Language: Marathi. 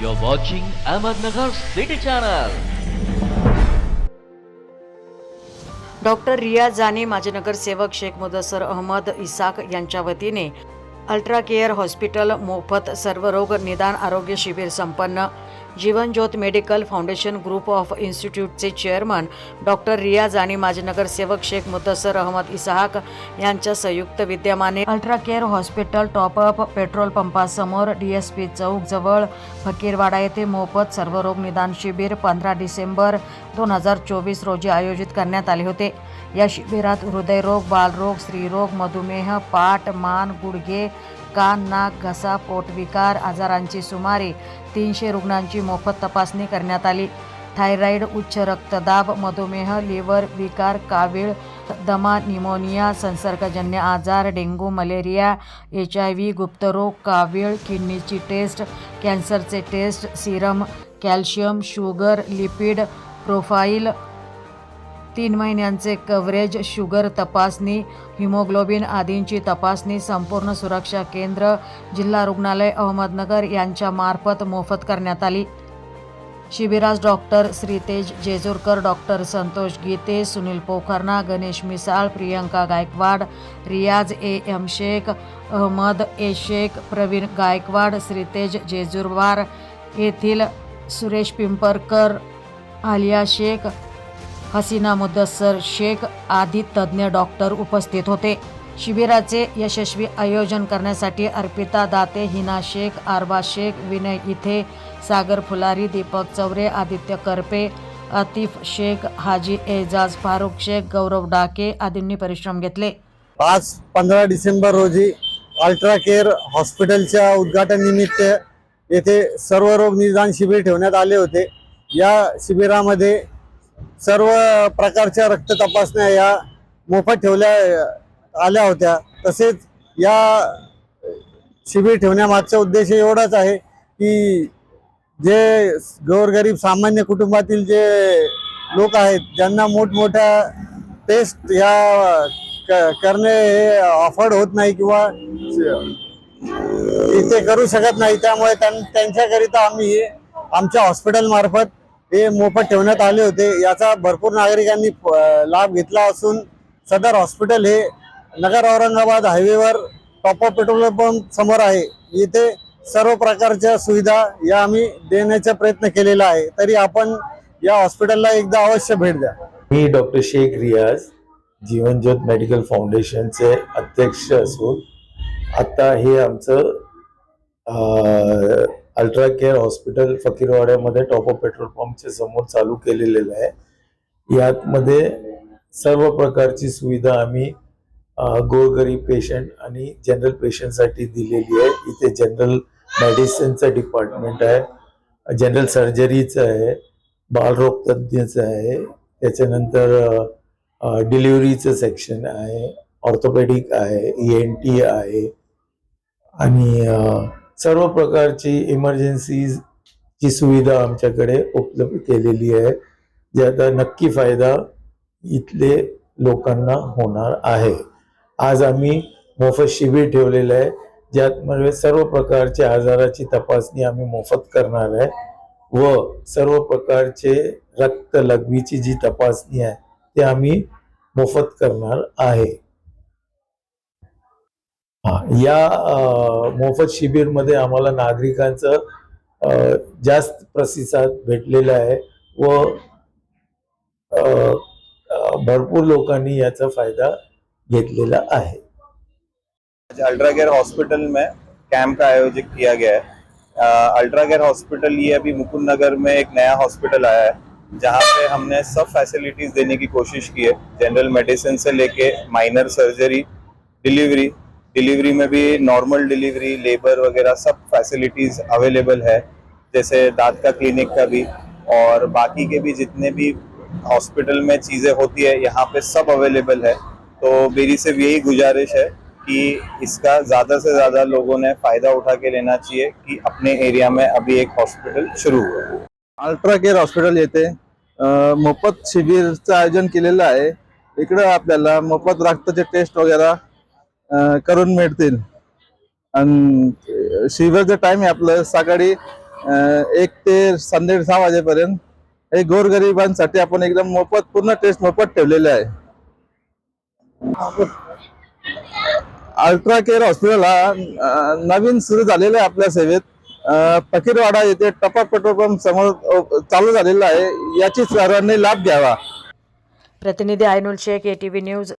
You're watching Ahmednagar City Channel. Doctor Riya जाने माजी नगरसेवक शेख मुदसर अहमद इसाक यांच्या वतीने अल्ट्रा केअर हॉस्पिटल मोफत सर्वरोग निदान आरोग्य शिबिर संपन्न Jeevanjyot medical foundation group of इन्स्टिट्यूटचे chairman doctor Riyaz आणि माजी नगरसेवक शेख मुदस्सर अहमद इसहाक यांच्या संयुक्त विद्यमाने ultra care hospital top up petrol पंपासमोर D S P चौक जवळ फकीरवाडा येथे मोफत सर्वरोग निदान शिबिर पंधरा डिसेंबर दोन हजार चोवीस रोजी आयोजित करण्यात आले होते. या शिबिरात हृदयरोग बालरोग स्त्रीरोग मधुमेह पाठ मान गुडघे कान नाक घसा पोटविकार आजारांची सुमारे तीनशे रुग्णांची मोफत तपासणी करण्यात आली. थायरॉईड उच्च रक्तदाब मधुमेह लिव्हर विकार कावीळ दमा निमोनिया संसर्गजन्य आजार dengue malaria H I V गुप्तरोग कावीळ किडनीची test कॅन्सरचे test serum calcium sugar lipid profile तीन महिन्यांचे कव्हरेज शुगर तपासणी हिमोग्लोबिन आदींची तपासणी संपूर्ण सुरक्षा केंद्र जिल्हा रुग्णालय अहमदनगर यांच्या मार्फत मोफत करण्यात आली. शिबिरास doctor Shritej Jejurkar doctor Santosh Gite Sunil Pokharna Ganesh Misal Priyanka Gaikwad Riyaz A M Shaikh Ahmad A Shaikh Praveen Gaikwad Shritej Jejurwar येथील सुरेश पिंपरकर आलिया शेख हसीना मुदस्सर शेख आदी तज्ज्ञ डॉक्टर उपस्थित होते. शिबिराचे यशस्वी आयोजन करण्यासाठी अर्पिता दाते हिना शेख आरबा शेख विनय इथे सागर फुलारी दीपक चौरे आदित्य करपे आतिफ शेख हाजी एजाज फारुख शेख गौरव डाके आदींनी परिश्रम घेतले. आज पंधरा डिसेंबर रोजी अल्ट्रा केअर हॉस्पिटलच्या उद्घाटन निमित्त येथे सर्व रोग निदान शिबिर ठेवण्यात आले होते. या शिबिरामध्ये सर्व प्रकारच्या रक्त तपासण्या या मोफत ठेवल्या आल्या होत्या. तसेच या शिबिर ठेवण्यामागचा उद्देश एवढाच आहे की जे गोरगरीब सामान्य कुटुंबातील जे लोक आहेत ज्यांना मोठमोठ्या टेस्ट या क- करणे हे अफोर्ड होत नाही किंवा इथे करू शकत नाही त्यामुळे त्यां- त्यांच्याकरिता आम्ही आमच्या हॉस्पिटलमार्फत हे मोफत ठेवण्यात आले होते. याचा भरपूर नागरिकांनी प- लाभ घेतला असून सदर हॉस्पिटल हे नगर औरंगाबाद हायवेवर टॉप ऑफ पेट्रोल पंप समोर आहे. इथे सर्व प्रकारच्या सुविधा या आम्ही देण्याचा प्रयत्न केलेला आहे. तरी आपण या हॉस्पिटलला एकदा अवश्य भेट द्या. मी डॉक्टर शेख रियाज जीवन ज्योत मेडिकल फाउंडेशनचे अध्यक्ष असून आता हे आमचं अल्ट्रा केअर हॉस्पिटल फकीरवाड्यामध्ये टॉप ऑफ पेट्रोल पंपच्या समोर चालू केलेलं आहे. यातमध्ये सर्व प्रकारची सुविधा आम्ही गोरगरीब पेशंट आणि जनरल पेशंटसाठी दिलेली आहे. इथे जनरल मेडिसिनचं डिपार्टमेंट आहे जनरल सर्जरीचं आहे बालरोग तज्ज्ञचं आहे त्याच्यानंतर डिलिव्हरीचं सेक्शन आहे ऑर्थोपेडिक आहे ई एन टी आहे आणि सर्व प्रकारची इमर्जन्सीची सुविधा आमच्याकडे उपलब्ध केलेली आहे. ज्याचा नक्की फायदा इथले लोकांना होणार आहे. आज आम्ही मोफत शिबिर ठेवलेलं आहे. ज्यात म्हणजे सर्व प्रकारच्या आजाराची तपासणी आम्ही मोफत करणार आहे. व सर्व प्रकारचे रक्त लघवीची जी तपासणी आहे ते आम्ही मोफत करणार आहे. या मोफत शिबिरमध्ये आम्हाला नागरिकांचं जास्त प्रतिसाद भेटलेला आहे व भरपूर लोकांनी याचा फायदा घेतलेला आहे. आज अल्ट्रा केयर हॉस्पिटल में कैंप का आयोजित किया गया है अल्ट्रा केयर हॉस्पिटल ये अभी मुकुंद नगर में एक नया हॉस्पिटल आया है जहाँ पे हमने सब फैसिलिटीज देने की कोशिश की है जनरल मेडिसिन से लेके माइनर सर्जरी डिलीवरी डिलीवरी में भी नॉर्मल डिलीवरी लेबर वगैरह सब फैसिलिटीज़ अवेलेबल है जैसे दांत का क्लिनिक का भी और बाकी के भी जितने भी हॉस्पिटल में चीज़ें होती है यहाँ पे सब अवेलेबल है। तो मेरी सिर्फ़ यही गुजारिश है कि इसका ज़्यादा से ज़्यादा लोगों ने फ़ायदा उठा के लेना चाहिए कि अपने एरिया में अभी एक हॉस्पिटल शुरू हुआ अल्ट्रा केअर हॉस्पिटल अ, मोफत शिबिरचं आयोजन केलेलं आहे. इकडं आपल्याला मोफत रक्ताचे टेस्ट वगैरे अ, करून मिळतील. आणि शिबिराचं टाइम आहे आपलं. सकाळी एक ते संध्याकाळी सहा वाजेपर्यंत हे गोरगरिबांसाठी आपण एकदम मोफत पूर्ण टेस्ट मोफत ठेवलेले आहे. अल्ट्रा केअर हॉस्पिटल हा नवीन सुरू झालेलं आहे आपल्या सेवेत. फकीरवाडा येथे टपा पेट्रोल पंप समोर चालू झालेला आहे. याची सर्वांनी लाभ घ्यावा. प्रतिनिधी Ainul Shaikh A T news